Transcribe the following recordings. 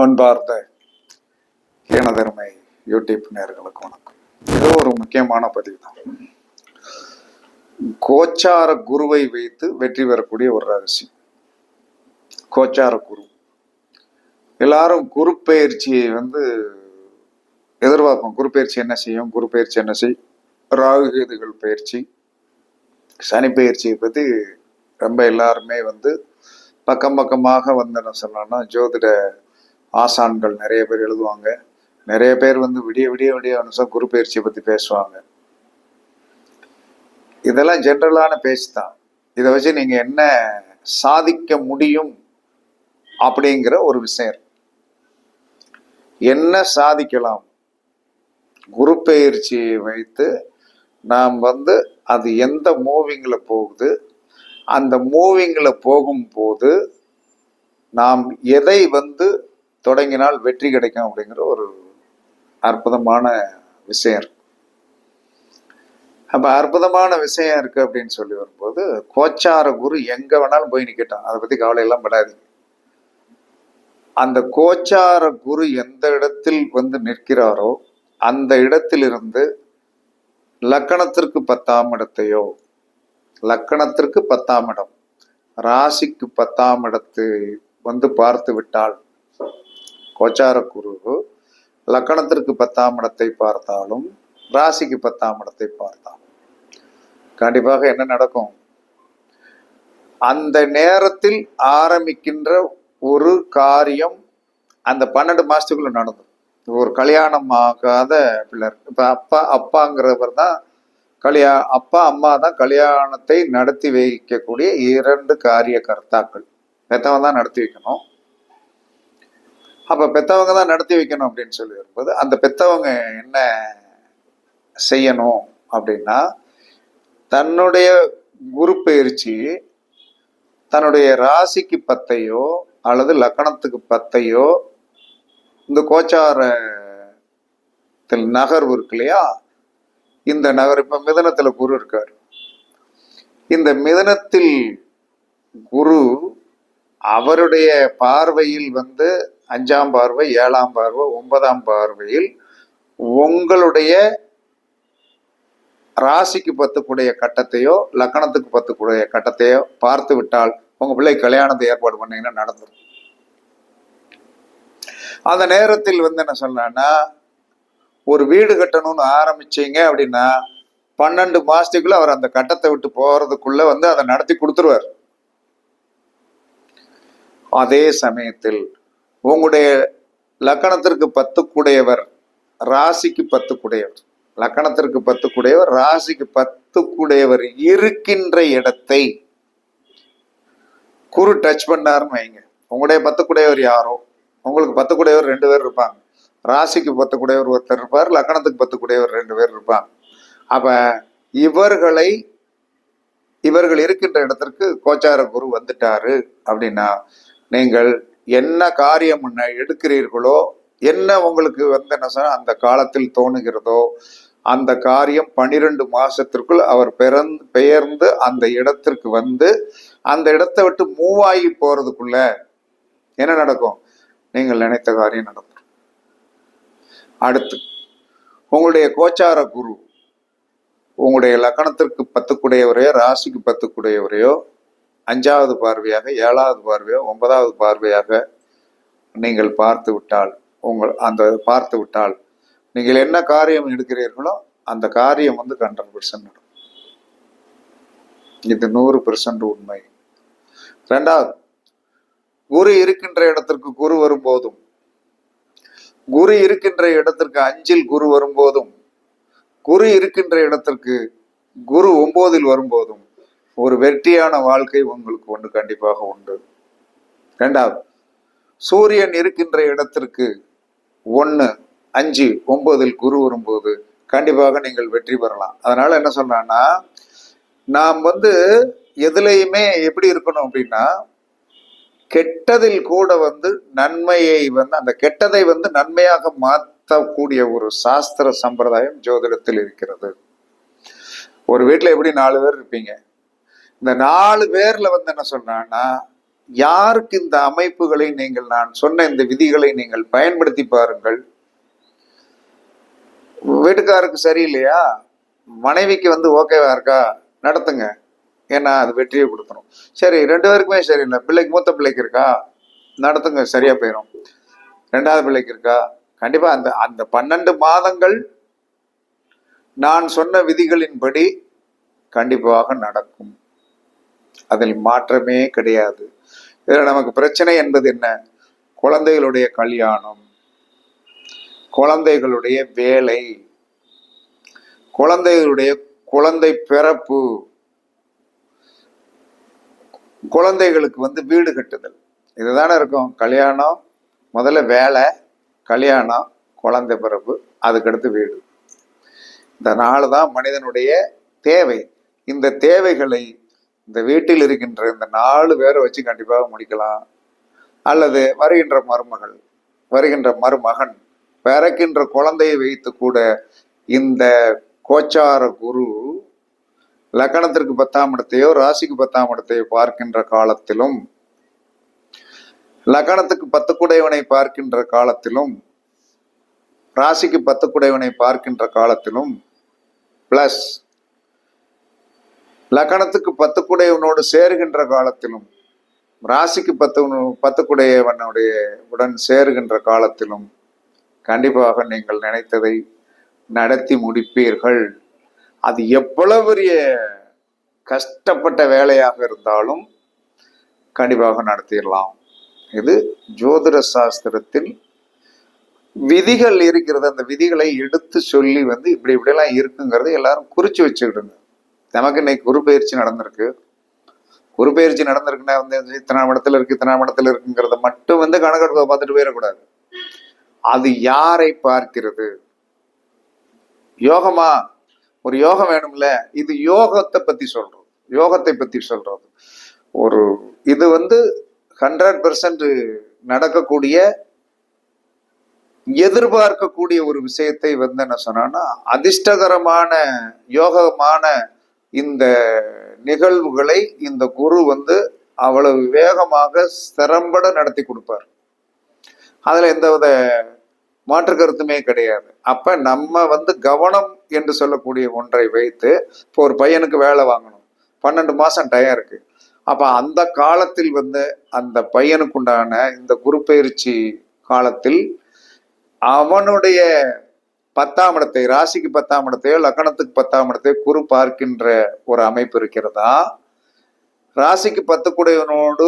அன்பார்ந்த ஏனதர்மை யூடியூப் நேர்களுக்கு வணக்கம். இது ஒரு முக்கியமான பதிவு தான் கோச்சார குருவை வைத்து வெற்றி பெறக்கூடிய ஒரு ரகசியம். கோச்சார குரு. எல்லாரும் குரு பயிற்சியை வந்து எதிர்பார்ப்போம். குரு பயிற்சி என்ன செய்யும்? குரு பயிற்சி என்ன செய்யும் ராகு கேதுகள் பயிற்சி சனி பயிற்சியை பற்றி ரொம்ப எல்லாருமே வந்து பக்கம் பக்கமாக வந்து என்ன சொல்லணும்னா ஜோதிட ஆசான்கள் நிறைய பேர் எழுதுவாங்க. நிறைய பேர் வந்து விடிய விடிய விடிய அனுசம் குரு பயிற்சியை பற்றி பேசுவாங்க. இதெல்லாம் ஜென்ரலான பேச்சு தான். இதை வச்சு நீங்கள் என்ன சாதிக்க முடியும் அப்படிங்கிற ஒரு விஷயம். என்ன சாதிக்கலாம்? குரு பயிற்சியை வைத்து நாம் வந்து அது எந்த மூவிங்கில் போகுது? அந்த மூவிங்கில் போகும்போது நாம் எதை வந்து தொடங்கினால் வெற்றி கிடைக்கும் அப்படிங்கிற ஒரு அற்புதமான விஷயம் இருக்கு. அப்போ அற்புதமான விஷயம் இருக்கு அப்படின்னு சொல்லி வரும்போது கோச்சார குரு எங்க வேணாலும் போய் நிற்கட்டும் அதை பத்தி கவலை எல்லாம் படாதீங்க அந்த கோச்சார குரு எந்த இடத்தில் வந்து நிற்கிறாரோ அந்த இடத்திலிருந்து லக்கணத்திற்கு பத்தாம் இடத்தையோ லக்கணத்திற்கு பத்தாம் இடம் ராசிக்கு பத்தாம் இடத்தை வந்து பார்த்து விட்டால் கோச்சார குரு லக்கணத்திற்கு பத்தாம் இடத்தை பார்த்தாலும் ராசிக்கு பத்தாம் இடத்தை பார்த்தாலும். கண்டிப்பாக என்ன நடக்கும்? அந்த நேரத்தில் ஆரம்பிக்கின்ற ஒரு காரியம் அந்த பன்னெண்டு மாசத்துக்குள்ள நடந்தது ஒரு கல்யாணம் ஆகாத பிள்ளை இப்ப அப்பா அப்பாங்கிறவர் தான் கல்யா அப்பா அம்மா தான் கல்யாணத்தை நடத்தி வைக்கக்கூடிய இரண்டு காரிய கர்த்தாக்கள் பெத்தவன் தான் நடத்தி வைக்கணும். அப்ப பெத்தவங்க தான் நடத்தி வைக்கணும் அப்படின்னு சொல்லி வரும்போது அந்த பெத்தவங்க என்ன செய்யணும் அப்படின்னா தன்னுடைய குரு பயிற்சி தன்னுடைய ராசிக்கு பத்தையோ அல்லது லக்கணத்துக்கு பத்தையோ இந்த கோச்சாரத்தில் நகர்வு இருக்கு இல்லையா? இந்த நகர் இப்ப மிதனத்துல குரு இருக்கார். இந்த மிதனத்தில் குரு அவருடைய பார்வையில் வந்து அஞ்சாம் பார்வை ஏழாம் பார்வை ஒன்பதாம் பார்வையில் உங்களுடைய ராசிக்கு பத்துக்குடைய கட்டத்தையோ லக்கணத்துக்கு பத்துக்குடைய கட்டத்தையோ பார்த்து விட்டால் உங்க பிள்ளை கல்யாணத்தை ஏற்பாடு பண்ணீங்கன்னா நடந்துரும். அந்த நேரத்தில் வந்து என்ன சொல்லலாம்னா ஒரு வீடு கட்டணும்னு ஆரம்பிச்சீங்க அப்படின்னா பன்னெண்டு மாசத்துக்குள்ள அவர் அந்த கட்டத்தை விட்டு போறதுக்குள்ள வந்து அதை நடத்தி கொடுத்துருவார். அதே சமயத்தில் உங்களுடைய லக்கணத்திற்கு பத்துக்குடையவர் ராசிக்கு பத்துக்குடையவர். லக்கணத்திற்கு பத்துக்குடையவர் ராசிக்கு பத்துக்குடையவர் இருக்கின்ற இடத்தை குரு டச் பண்ணாருன்னு வைங்க. உங்களுடைய பத்துக்குடையவர் யாரோ? உங்களுக்கு பத்துக்குடையவர் ரெண்டு பேர் இருப்பாங்க. ராசிக்கு பத்துக்குடையவர் ஒருத்தர் இருப்பார் லக்கணத்துக்கு பத்துக்குடையவர் ரெண்டு பேர் இருப்பாங்க. அப்ப இவர்களை இவர்கள் இருக்கின்ற இடத்திற்கு கோச்சார குரு வந்துட்டாரு அப்படின்னா நீங்கள் என்ன காரியம் எடுக்கிறீர்களோ என்ன உங்களுக்கு வந்து என்ன சொன்னால் அந்த காலத்தில் தோணுகிறதோ அந்த காரியம் பனிரெண்டு மாசத்திற்குள் அவர் பிறந்து பெயர்ந்து அந்த இடத்திற்கு வந்து அந்த இடத்தை விட்டு மூவ் ஆகி போறதுக்குள்ள என்ன நடக்கும்? நீங்கள் நினைத்த காரியம் நடக்கும். அடுத்து உங்களுடைய கோச்சார குரு உங்களுடைய லக்கணத்திற்கு பத்துக்குடையவரையோ ராசிக்கு பத்துக்குடையவரையோ அஞ்சாவது பார்வையாக ஏழாவது பார்வையாக ஒன்பதாவது பார்வையாக நீங்கள் பார்த்து விட்டால் உங்கள் அந்த பார்த்து விட்டால் நீங்கள் என்ன காரியம் எடுக்கிறீர்களோ அந்த காரியம் வந்து ஹண்ட்ரட் பெர்சன்ட் நடக்கும். இது நூறு பெர்சன்ட் உண்மை. ரெண்டாவது குரு இருக்கின்ற இடத்திற்கு குரு வரும்போதும் குரு இருக்கின்ற இடத்திற்கு அஞ்சில் குரு வரும்போதும் குரு இருக்கின்ற இடத்திற்கு குரு ஒன்பதில் வரும்போதும் ஒரு வெற்றியான வாழ்க்கை உங்களுக்கு ஒன்று கண்டிப்பாக உண்டு. ரெண்டாவது சூரியன் இருக்கின்ற இடத்திற்கு ஒன்று அஞ்சு ஒன்பதில் குரு வரும்போது கண்டிப்பாக நீங்கள் வெற்றி பெறலாம். அதனால என்ன சொன்னான்னா நாம் வந்து எதுலையுமே எப்படி இருக்கணும் அப்படின்னா கெட்டதில் கூட வந்து நன்மையை வந்து அந்த கெட்டதை வந்து நன்மையாக மாற்றக்கூடிய ஒரு சாஸ்திர சம்பிரதாயம் ஜோதிடத்தில் இருக்கிறது. ஒரு வீட்டில் எப்படி நாலு பேர் இருப்பீங்க? இந்த நாலு பேர்ல வந்து என்ன சொல்றான்னா யாருக்கு இந்த அமைப்புகளை நீங்கள் நான் சொன்ன இந்த விதிகளை நீங்கள் பயன்படுத்தி பாருங்கள். வீட்டுக்காருக்கு சரியில்லையா? மனைவிக்கு வந்து ஓகேவா இருக்கா? நடத்துங்க. ஏன்னா அது வெற்றியை கொடுத்துரும் சரி ரெண்டு பேருக்குமே சரியில்லை. பிள்ளைக்கு மூத்த பிள்ளைக்கு இருக்கா? நடத்துங்க சரியா போயிடும் ரெண்டாவது பிள்ளைக்கு இருக்கா? கண்டிப்பா அந்த அந்த பன்னெண்டு மாதங்கள் நான் சொன்ன விதிகளின்படி கண்டிப்பாக நடக்கும். அதில் மாற்றமே கிடையாது. இதில் நமக்கு பிரச்சனை என்பது என்ன? குழந்தைகளுடைய கல்யாணம். குழந்தைகளுடைய வேலை. குழந்தைகளுடைய குழந்தை பிறப்பு. குழந்தைகளுக்கு வந்து வீடு கட்டுதல். இதுதானே இருக்கும். கல்யாணம் முதல்ல வேலை கல்யாணம் குழந்தை பிறப்பு அதுக்கடுத்து வீடு. இந்த நாலு தான் மனிதனுடைய தேவை. இந்த தேவைகளை இந்த வீட்டில் இருக்கின்ற இந்த நாலு பேரை வச்சு கண்டிப்பாக முடிக்கலாம். அல்லது வருகின்ற மருமகள் வருகின்ற மருமகன் பிறக்கின்ற குழந்தையை வைத்து கூட இந்த கோச்சார குரு லக்கணத்திற்கு பத்தாம் இடத்தையோ ராசிக்கு பத்தாம் இடத்தையோ பார்க்கின்ற காலத்திலும் லக்கணத்துக்கு பத்து குடையவனை பார்க்கின்ற காலத்திலும் ராசிக்கு பத்து குடையவனை பார்க்கின்ற காலத்திலும் பிளஸ் லக்கணத்துக்கு பத்து குடையவனோடு சேருகின்ற காலத்திலும் ராசிக்கு பத்து பத்து குடையவனுடைய உடன் சேருகின்ற காலத்திலும் கண்டிப்பாக நீங்கள் நினைத்ததை நடத்தி முடிப்பீர்கள். அது எவ்வளவு பெரிய கஷ்டப்பட்ட வேலையாக இருந்தாலும் கண்டிப்பாக நடத்திடலாம். இது ஜோதிட சாஸ்திரத்தில் விதிகள் இருக்கிறது. அந்த விதிகளை எடுத்து சொல்லி வந்து இப்படி இப்படியெல்லாம் இருக்குங்கிறது எல்லாரும் குறிச்சு வச்சுக்கிடுங்க. நமக்கு இன்னைக்கு குரு பயிற்சி நடந்திருக்கு. குரு பயிற்சி நடந்திருக்குன்னா வந்து இத்தனை இடத்துல இருக்கு இத்தனை இடத்துல இருக்குங்கிறத மட்டும் வந்து கணக்கெடுப்பை பார்த்துட்டு போயிடக்கூடாது. அது யாரை பார்க்கிறது? யோகமா? ஒரு யோகம் வேணும்ல இது யோகத்தை பத்தி சொல்றோம் யோகத்தை பத்தி சொல்றது. ஒரு இது வந்து ஹண்ட்ரட் பெர்சன்ட் நடக்கக்கூடிய எதிர்பார்க்கக்கூடிய ஒரு விஷயத்தை வந்து என்ன சொன்னா அதிர்ஷ்டகரமான யோகமான இந்த நிகழ்வுகளை இந்த குரு வந்து அவ்வளவு வேகமாக சிறம்பட நடத்தி கொடுப்பார். அதில் எந்தவித மாற்று கருத்துமே கிடையாது. அப்போ நம்ம வந்து கவனம் என்று சொல்லக்கூடிய ஒன்றை வைத்து இப்போ ஒரு பையனுக்கு வேலை வாங்கணும். பன்னெண்டு மாதம் டயம் இருக்குது அப்போ அந்த காலத்தில் வந்து அந்த பையனுக்குண்டான இந்த குரு பயிற்சி காலத்தில் அவனுடைய பத்தாம் இடத்தை ராசிக்கு பத்தாம் இடத்தையோ லக்கணத்துக்கு பத்தாம் இடத்தையோ குரு பார்க்கின்ற ஒரு அமைப்பு இருக்கிறதா? ராசிக்கு பத்து குடையவனோடு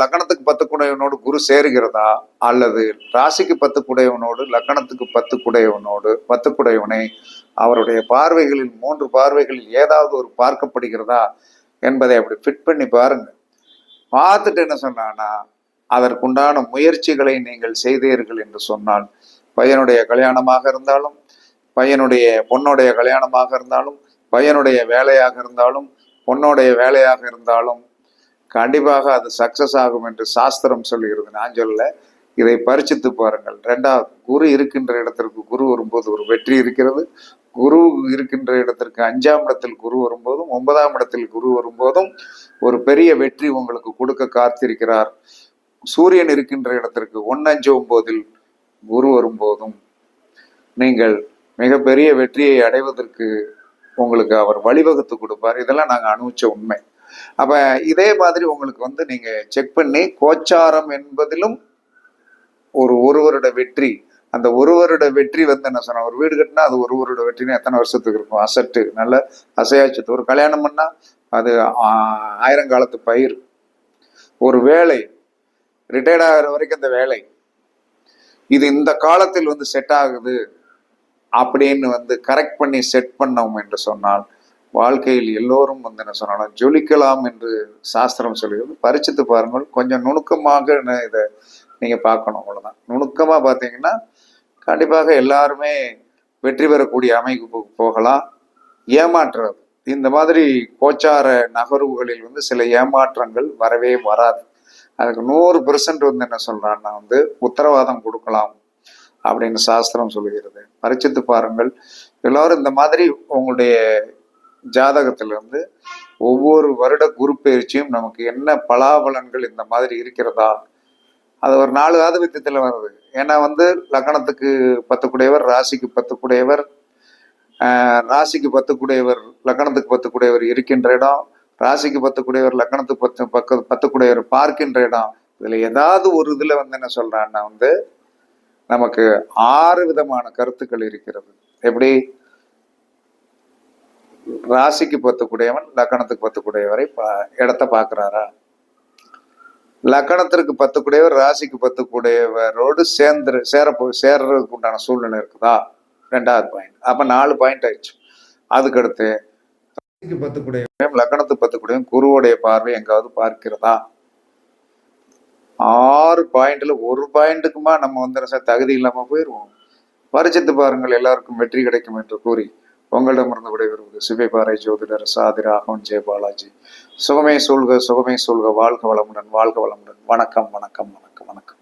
லக்கணத்துக்கு பத்து குடையவனோடு குரு சேருகிறதா? அல்லது ராசிக்கு பத்து குடையவனோடு லக்கணத்துக்கு பத்து குடையவனோடு பத்து குடையவனை அவருடைய பார்வைகளில் மூன்று பார்வைகளில் ஏதாவது ஒரு பார்க்கப்படுகிறதா என்பதை அப்படி ஃபிட் பண்ணி பாருங்க. பார்த்துட்டு என்ன சொன்னான்னா அதற்குண்டான முயற்சிகளை நீங்கள் செய்தீர்கள் என்று சொன்னால் பையனுடைய கல்யாணமாக இருந்தாலும் பையனுடைய பொண்ணுடைய கல்யாணமாக இருந்தாலும் பையனுடைய வேலையாக இருந்தாலும் பொண்ணுடைய வேலையாக இருந்தாலும் கண்டிப்பாக அது சக்சஸ் ஆகும் என்று சாஸ்திரம் சொல்லுகிறது நான் சொல்ல இதை பரிச்சித்து பாருங்கள். ரெண்டாவது குரு இருக்கின்ற இடத்திற்கு குரு வரும்போது ஒரு வெற்றி இருக்கிறது. குரு இருக்கின்ற இடத்திற்கு அஞ்சாம் இடத்தில் குரு வரும்போதும் ஒன்பதாம் இடத்தில் குரு வரும்போதும் ஒரு பெரிய வெற்றி உங்களுக்கு கொடுக்க காத்திருக்கிறார். சூரியன் இருக்கின்ற இடத்திற்கு ஒன்னஞ்சு ஒன்பதில் குரு வரும்போதும் நீங்கள் மிகப்பெரிய வெற்றியை அடைவதற்கு உங்களுக்கு அவர் வழிவகுத்து கொடுப்பார். இதெல்லாம் நாங்கள் அனுபவிச்ச உண்மை. அப்ப இதே மாதிரி உங்களுக்கு வந்து நீங்க செக் பண்ணி கோச்சாரம் என்பதிலும் ஒரு ஒருவருட வெற்றி அந்த ஒருவருட வெற்றி வந்து என்ன சொன்ன ஒரு வீடு கட்டினா அது ஒரு வெற்றின்னு எத்தனை வருஷத்துக்கு இருக்கும்? அசட்டு நல்ல அசையாச்சத்து ஒரு கல்யாணம் பண்ணா அது ஆயிரங்காலத்து பயிர். ஒரு வேலை ரிட்டையர்ட் ஆகிற வரைக்கும் அந்த வேலை. இது இந்த காலத்தில் வந்து செட் ஆகுது அப்படின்னு வந்து கரெக்ட் பண்ணி செட் பண்ணோம் என்று சொன்னால் வாழ்க்கையில் எல்லோரும் வந்து என்ன சொன்னாலும் ஜொலிக்கலாம் என்று சாஸ்திரம் சொல்லுகிறது பரிச்சித்து பாருங்கள். கொஞ்சம் நுணுக்கமாக இதை நீங்கள் பார்க்கணும் அவ்வளோதான் நுணுக்கமாக பார்த்தீங்கன்னா கண்டிப்பாக எல்லாருமே வெற்றி பெறக்கூடிய அமைப்பு போகலாம். ஏமாற்றுறது இந்த மாதிரி கோச்சார நகர்வுகளில் வந்து சில ஏமாற்றங்கள் வரவே வராது. அதுக்கு நூறு பெர்சன்ட் வந்து என்ன சொல்றான்னா வந்து உத்தரவாதம் கொடுக்கலாம் அப்படின்னு சாஸ்திரம் சொல்லுகிறது பரிச்சித்து பாருங்கள். எல்லாரும் இந்த மாதிரி உங்களுடைய ஜாதகத்திலிருந்து ஒவ்வொரு வருட குரு பயிற்சியும் நமக்கு என்ன பலாபலன்கள் இந்த மாதிரி இருக்கிறதா? அது ஒரு நாலு ஆதிபத்தியத்தில் வருது. ஏன்னா வந்து லக்னத்துக்கு பத்துக்குடையவர் ராசிக்கு பத்துக்குடையவர் ராசிக்கு பத்துக்குடையவர் லக்னத்துக்கு பத்துக்குடையவர் இருக்கின்ற இடம். ராசிக்கு பத்தக்கூடியவர் லக்னத்துக்கு பத்து பக்க பத்தக்கூடியவர் பார்க்கின்ற இடம். இதுல ஏதாவது ஒரு இதுல வந்து என்ன சொல்றான்னா வந்து நமக்கு ஆறு விதமான கருத்துக்கள் இருக்கிறது. எப்படி? ராசிக்கு பத்துக்குடையவன் லக்கணத்துக்கு பத்துக்குடையவரை பா இடத்த பார்க்குறாரா? லக்கணத்திற்கு பத்துக்குடையவர் ராசிக்கு பத்துக்குடையவரோடு சேர்ந்து சேரப்போ சேர்றதுக்கு உண்டான சூழ்நிலை இருக்குதா? ரெண்டாவது பாயிண்ட் அப்ப நாலு பாயிண்ட் ஆயிடுச்சு. அதுக்கடுத்து பத்துக்குடையவன் லக்கணத்து பத்துக்குடையவன் குருவுடைய பார்வை எங்காவது பார்க்கிறதா? ஆறு பாயிண்ட்ல ஒரு பாயிண்ட்டுக்குமா நம்ம வந்து தகுதி இல்லாம போயிடுவோம் பரிச்சத்து பாருங்கள் எல்லாருக்கும் வெற்றி கிடைக்கும் என்று கூறி உங்களிடமிருந்து விடைபெறுவது சிவைபாறை ஜோதிடர் சாதி ராகவன் ஜெய பாலாஜி. சுகமே சூழ்க சுகமே சூழ்க வாழ்க வளமுடன் வாழ்க வளமுடன். வணக்கம் வணக்கம் வணக்கம் வணக்கம்.